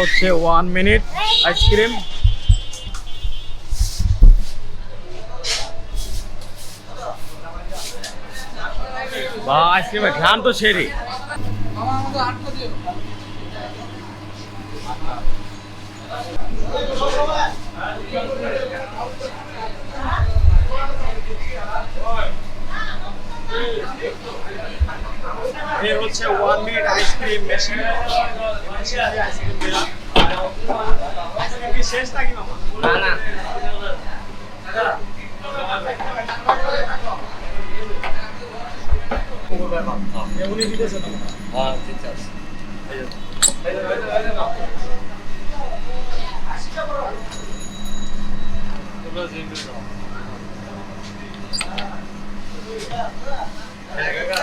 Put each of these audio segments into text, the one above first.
হচ্ছে one minute ice cream বা আইসক্রিমের ঘ্রাণ তো সেরি এই হচ্ছে one minute ice cream machine ice cream কি শেষ নাকি মামা না না। উনি দিতেছে না হ্যাঁ ঠিক আছে। এই কাকা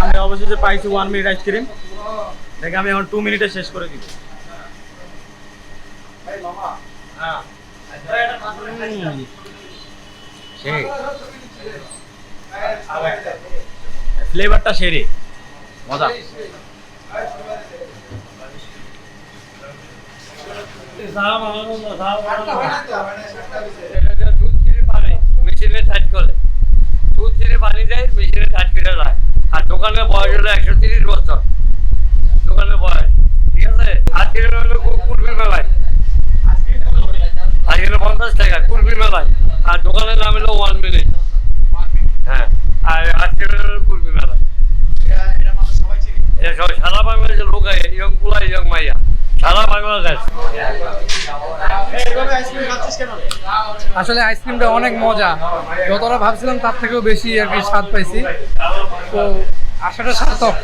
আমি অবশেষে পাইছি ওয়ান মিনিট আইসক্রিম দেখে আমি এখন টু মিনিটে শেষ করে দিব। হ্যাঁ। ফ্লেভারটা সেরে। মজা। টাইট করে। দুধ দেয়, মেশিনে টাইট যায় আর বয়স একশো তিরিশ বছর। বয়স, ঠিক আছে? মেলায়। আর পঞ্চাশ আর দোকানের নাম হলো ওয়ান মিনিট হ্যাঁ আর আট কিলো হলো কুলফি মেলায় এটা সব সারা ইয়ং পুলা, ইয়ং মাইয়া? আসলে আইসক্রিমটা অনেক মজা। যতটা ভাবছিলাম তার থেকেও বেশি আর কি স্বাদ পাইছি। তো আশাটা সার্থক।